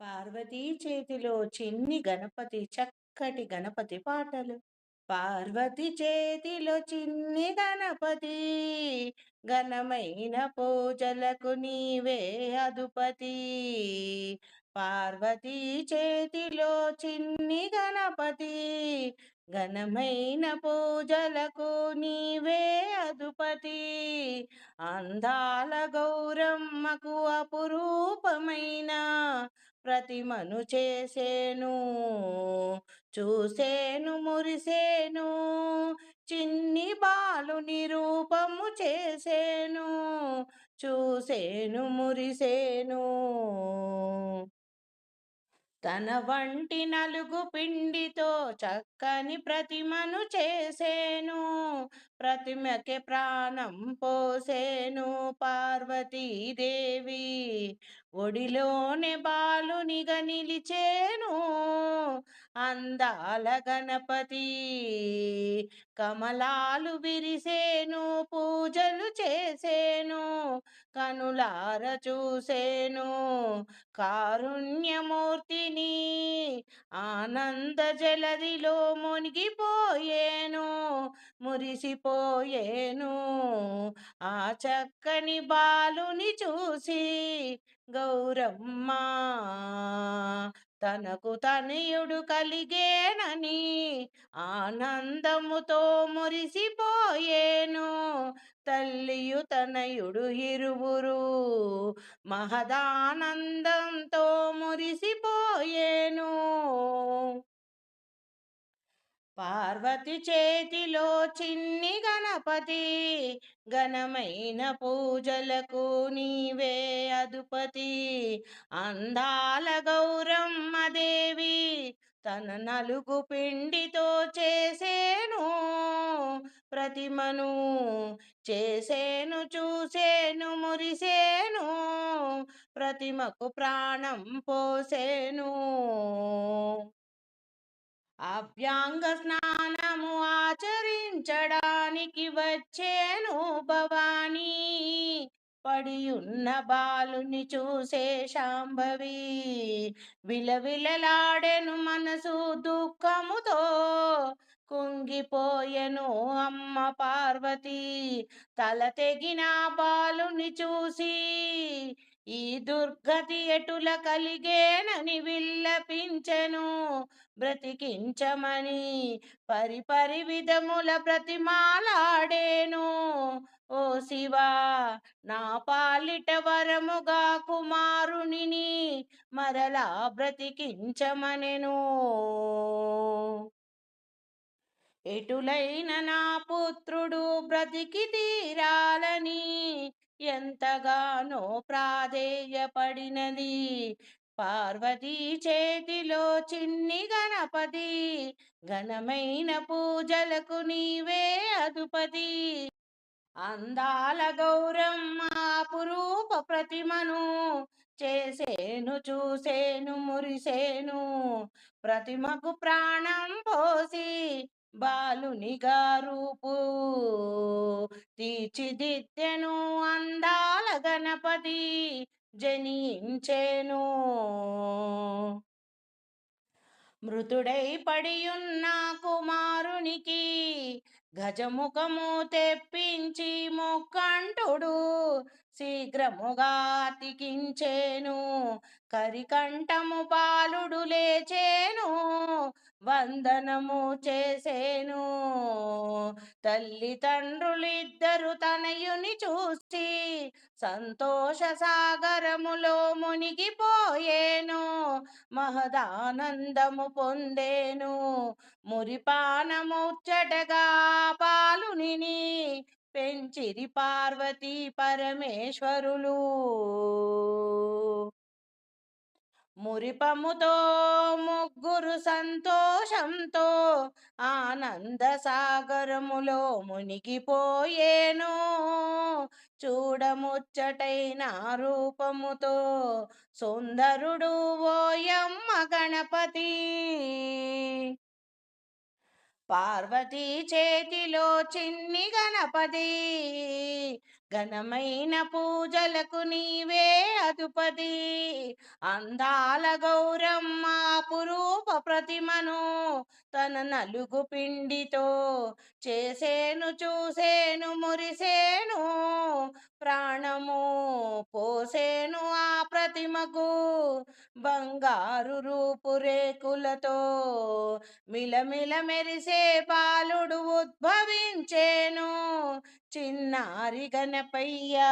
పార్వతీ చేతిలో చిన్ని గణపతి చక్కటి గణపతి పాటలు. పార్వతి చేతిలో చిన్ని గణపతి ఘనమైన పూజలకు నీవే అధుపతి. పార్వతీ చేతిలో చిన్ని గణపతి ఘనమైన పూజలకు నీవే అధుపతి. అందాల గౌరమ్మకు అపురూపమైన ప్రతిమను చేసేను చూసేను మురిసేను చిన్ని బాలుని రూపము చేసేను చూసేను మురిసేను. తన వంటి నలుగు పిండితో చక్కని ప్రతిమను చేసేను. ప్రతిమకి ప్రాణం పోసేను పార్వతీదేవి. ఒడిలోనే బాలునిగా నిలిచేను అందాల గణపతి. కమలాలు విరిసేను పూజలు చేసేను. కనులార చూసేను. కారుణ్యమూర్తిని ఆనంద జలదిలో మునిగిపోయేను మురిసిపోయేను. ఆ చక్కని బాలుని చూసి గౌరమ్మ తనకు తనయుడు కలిగేనని ఆనందముతో మురిసిపోయేను. తల్లియు తనయుడు ఇరువురు మహదానందంతో మురిసిపోయేను. పార్వతి చేతిలో చిన్ని గణపతి ఘనమైన పూజలకు నీవే అధుపతి. అందాల గౌరమ్మ దేవి తన నలుగు పిండితో చేసేను ప్రతిమను చేసేను చూసేను మురిసేను ప్రతిమకు ప్రాణం పోసేను. అభ్యాంగ స్నానము ఆచరించడానికి వచ్చేను భవానీ. పడియున్న బాలుని చూసే శాంభవి. విలవిలలాడెను మనసు దుఃఖముతో. కుంగిపోయెను అమ్మ పార్వతి. తల తెగిన బాలుని చూసి. ఈ దుర్గతి ఎటుల కలిగేనని విల్లపించెను బ్రతికించమని పరిపరి విధముల ప్రతిమాలాడేను. ఓ శివా నా పాలిట వరముగా కుమారునిని మరలా బ్రతికించమనెను. ఎటులైన నా పుత్రుడు బ్రతికి తీరాలని ఎంతగానో ప్రాధేయపడినది. పార్వతీ చేతిలో చిన్ని గణపతి ఘనమైన పూజలకు నీవే అధుపతి. అందాల గౌరమ్మ పురూప ప్రతిమను చేసేను చూసేను మురిసేను. ప్రతిమకు ప్రాణం పోసి బాలునిగా రూపు. తీర్చిదిద్దెను అందాల గణపతి జనించేను. మృతుడై పడియున్న కుమారునికి గజముఖము తెప్పించి ముక్కంటుడు. శీఘ్రముగా అతికించేను. కరికంఠము బాలుడు లేచేను. వందనము చేసేను. తల్లిదండ్రులిద్దరు తనయుని చూసి సంతోష సాగరములో మునిగిపోయేను. మహదానందము పొందేను. మురిపానముచ్చటగా పాలుని పెంచిరి పార్వతీ పరమేశ్వరులు. మురిపముతో ముగ్గురు సంతోషంతో ఆనంద సాగరములో మునిగిపోయేను. చూడముచ్చటైన రూపముతో సుందరుడు ఓయమ్మ గణపతి. పార్వతీ చేతిలో చిన్ని గణపతి. ఘనమైన పూజలకు నీవే అదుపతి అందాల గౌరమ్మ పురూప ప్రతిమను తన నలుగు పిండితో చేసేను చూసేను మురిసేను ప్రాణము పోసేను ఆ ప్రతిమకు. బంగారు రూపురేకులతో మిలమిల మెరిసే బాలుడు ఉద్భవించేను. చిన్నారి గణపయ్యా.